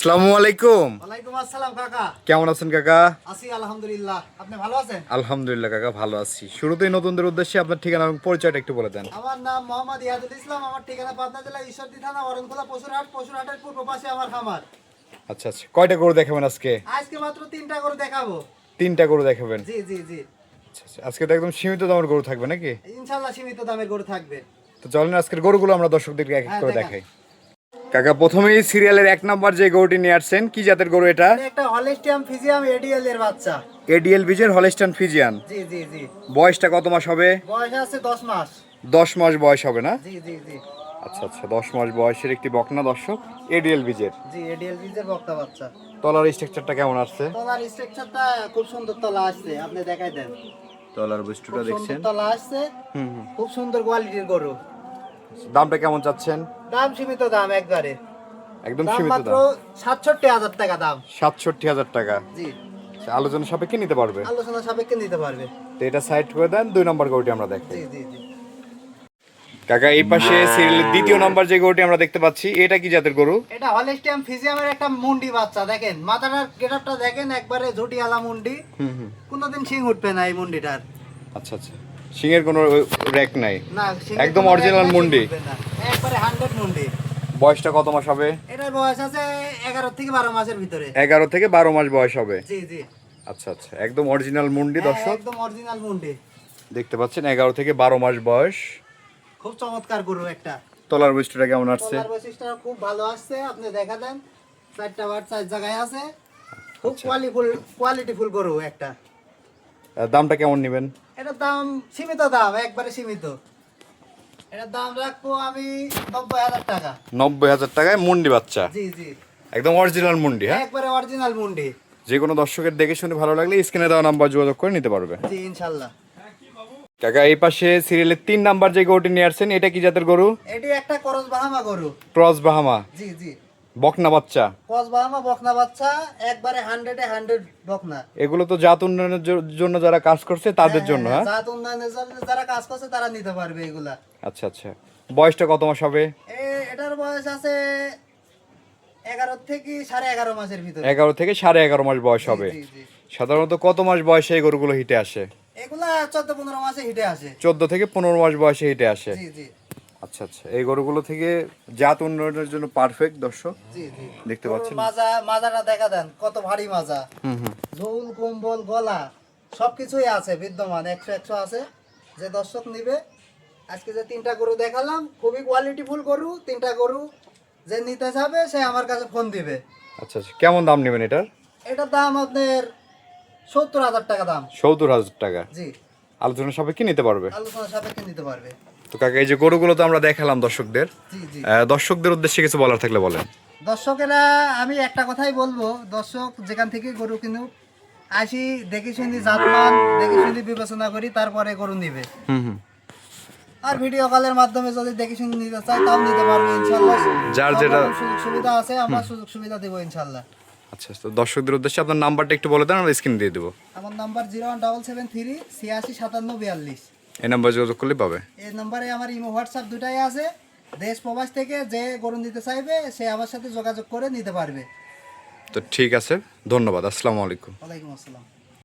আসসালামু আলাইকুম। ওয়ালাইকুম আসসালাম কাকা। কেমন আছেন কাকা? আছি আলহামদুলিল্লাহ। আপনি ভালো আছেন? আলহামদুলিল্লাহ কাকা ভালো আছি। শুরুতেই নতুনদের উদ্দেশ্যে আপনার ঠিকানা এবং পরিচয়টা একটু বলে দেন। আমার নাম মোহাম্মদ ইহাদুল ইসলাম আমার ঠিকানা পাবনা জেলা ঈশ্বরদী থানা অরণখোলা পশুরহাট পশুরহাটের পূর্ব পাশে আমার খামার। আচ্ছা আচ্ছা। কয়টা গরু দেখাবেন আজকে? আজকে মাত্র তিনটা করে দেখাবো। তিনটা গরু দেখাবেন? জি জি জি। আচ্ছা আচ্ছা। আজকে তো একদম সীমিত দামের গরু থাকবে নাকি? ইনশাল্লাহ সীমিত দামের গরু থাকবে। তো চলেন আজকের গরুগুলো আমরা দর্শকদেরকে এক এক হ্যাঁ, করে দেখাই। কাকা প্রথমেই সিরিয়ালের এক নম্বর যে গরুটি নিয়ে আসছেন কি জাতের গরু এটা? এটা একটা হলিস্টিয়াম ফিজিয়াম এডিএল এর বাচ্চা। এডিএল বিজের হলেস্টান ফিজিয়ান জি জি জি। বয়সটা কত মাস হবে? বয়স আছে দশ মাস। দশ মাস বয়স হবে না? জি জি জি। আচ্ছা আচ্ছা দশ মাস বয়সের একটি বকনা দর্শক এডিএল বিজের জি এডিএল বীজের বক্তা বাচ্চা। তলার স্ট্রাকচারটা কেমন আসছে? তলার স্ট্রাকচারটা খুব সুন্দর তলা আসছে আপনি দেখাই দেন। তলার সুন্দর দেখছেন? তলা আসছে হুম হুম। খুব সুন্দর কোয়ালিটির গরু। দামটা কেমন চাচ্ছেন? দাম সীমিত দাম একবারে। একদম সীমিত দাম। সাতষট্টি হাজার টাকা দাম। সাতষট্টি হাজার টাকা। জি। আচ্ছা, আলোচনা সাপেক্ষে নিতে পারবে? আলোচনা সাপেক্ষে নিতে পারবে। তো এটা সাইড করে দেন দুই নম্বর গরুটি আমরা দেখাই। জি জি জি। কাকা এই পাশে সিরিয়ালের দ্বিতীয় নম্বর যে গরুটি আমরা দেখতে পাচ্ছি এটা কি জাতের গরু? এটা হলিস্টিয়াম ফিজিয়ামের একটা মুন্ডি বাচ্চা দেখেন। মাথাটার গেটআপটা দেখেন একবারে ঝুটিয়ালা মুন্ডি। হুম হুম। কোনোদিন শিং উঠবে না এই মুন্ডিটার। আচ্ছা আচ্ছা। সিংয়ের কোনো র্যাক নাই। একদম শিং মুন্ডি। একবারে হান্ড্রেড মুন্ডি। বয়সটা কত মাস হবে? এটার বয়স আছে এগারো থেকে বারো মাসের ভিতরে। এগারো থেকে বারো মাস বয়স হবে। জি জি। আচ্ছা আচ্ছা। একদম অরিজিনাল মুন্ডি হ্যাঁ, দর্শক। একদম অরিজিনাল মুন্ডি। দেখতে পাচ্ছেন এগারো থেকে বারো মাস বয়স। খুব চমৎকার গরু একটা। তলার বৈশিষ্ট্যটা কেমন আসছে? তলার বৈশিষ্ট্য খুব ভালো আসছে আপনি দেখা দেন। চারটা বার চার জায়গায় আছে। খুব আচ্ছা। কোয়ালিফুল কোয়ালিটিফুল গরু একটা। দামটা কেমন নেবেন? এটার দাম সীমিত দাম একবারে সীমিত। এটার দাম রাখব আমি নব্বই হাজার টাকা। নব্বই হাজার টাকায় মুন্ডি বাচ্চা। জি জি। একদম অরিজিনাল মুন্ডি হ্যাঁ? একবারে অরিজিনাল মুন্ডি। যে কোনো দর্শকের দেখে শুনে ভালো লাগলে স্ক্রিনে দেওয়া নাম্বার যোগাযোগ করে নিতে পারবে। জি ইনশাল্লাহ কাকা এই পাশে সিরিয়ালের তিন নাম্বার যে গরুটি নিয়ে আসছেন এটা কি জাতের গরু? এটি একটা করস বাহামা গরু। Cross Bahama. জি জি। বকনা বাচ্চা। করস বকনা বাচ্চা একবারে হান্ড্রেডে হান্ড্রেড বকনা। এগুলো তো জাত উন্নয়নের জন্য যারা কাজ করছে তাদের জন্য হ্যাঁ? জাত উন্নয়নের জন্য যারা কাজ করছে তারা নিতে পারবে এগুলা। আচ্ছা আচ্ছা। বয়সটা কত মাস হবে? এটার বয়স আছে এগারো থেকে সাড়ে এগারো মাসের ভিতরে। এগারো থেকে সাড়ে এগারো মাস বয়স হবে। সাধারণত কত মাস বয়সে এই গরুগুলো হিটে আসে? এগুলা চোদ্দ পনেরো মাসে হিটে আসে। চোদ্দ থেকে পনেরো মাস বয়সে হিটে আসে। জি জি। আচ্ছা আচ্ছা। এই গরুগুলো থেকে জাত উন্নয়নের জন্য পারফেক্ট দর্শক। জি জি। দেখতে পাচ্ছেন? মাজা মাজাটা দেখা দেন কত ভারী মাজা। ঝোল কম্বল গলা সবকিছুই আছে বিদ্যমান। একশো একশো আছে। যে দর্শক নিবে আজকে যে তিনটা গরু দেখালাম খুবই কোয়ালিটিফুল গরু। তিনটা গরু যে নিতে যাবে সে আমার কাছে ফোন দিবে। আচ্ছা আচ্ছা। কেমন দাম নেবেন এটার? এটার দাম আপনার সত্তর হাজার টাকা দাম। সত্তর হাজার টাকা। জি। আলোচনা সাপেক্ষে নিতে পারবে। আলোচনা সাপেক্ষে নিতে পারবে। তো কাকা এই যে গরুগুলো তো আমরা দেখালাম দর্শকদের। দর্শকদের উদ্দেশ্যে কিছু বলার থাকলে বলেন। দর্শকেরা আমি একটা কথাই বলব দর্শক যেখান থেকে গরু কিনুক আসি দেখি শুনি জাতমান দেখি শুনি বিবেচনা করি তারপরে গরু নিবে। হুম হুম। আর ভিডিও কলের মাধ্যমে যদি দেখি শুনি নিতে চাই তাও নিতে পারবে ইনশাল্লাহ। যার যেটা- সুযোগ সুবিধা আছে আমরা সুযোগ সুবিধা দেবো ইনশাল্লাহ। আচ্ছা তো দর্শকদের উদ্দেশ্যে আপনার নাম্বারটা একটু বলে দেন আমরা স্ক্রিন দিয়ে দেবো। আমার number zero one double seven three ছিয়াশি সাতান্ন বিয়াল্লিশ। এই নাম্বার যোগাযোগ করলে পাবে। এই নাম্বারে আমার ইমো হোয়াটসঅ্যাপ দুটাই আছে। দেশ প্রবাস থেকে যে গরু নিতে চাইবে সে আমার সাথে যোগাযোগ করে নিতে পারবে। তো ঠিক আছে ধন্যবাদ আসসালামু আলাইকুম। ওয়ালাইকুম আসসালাম।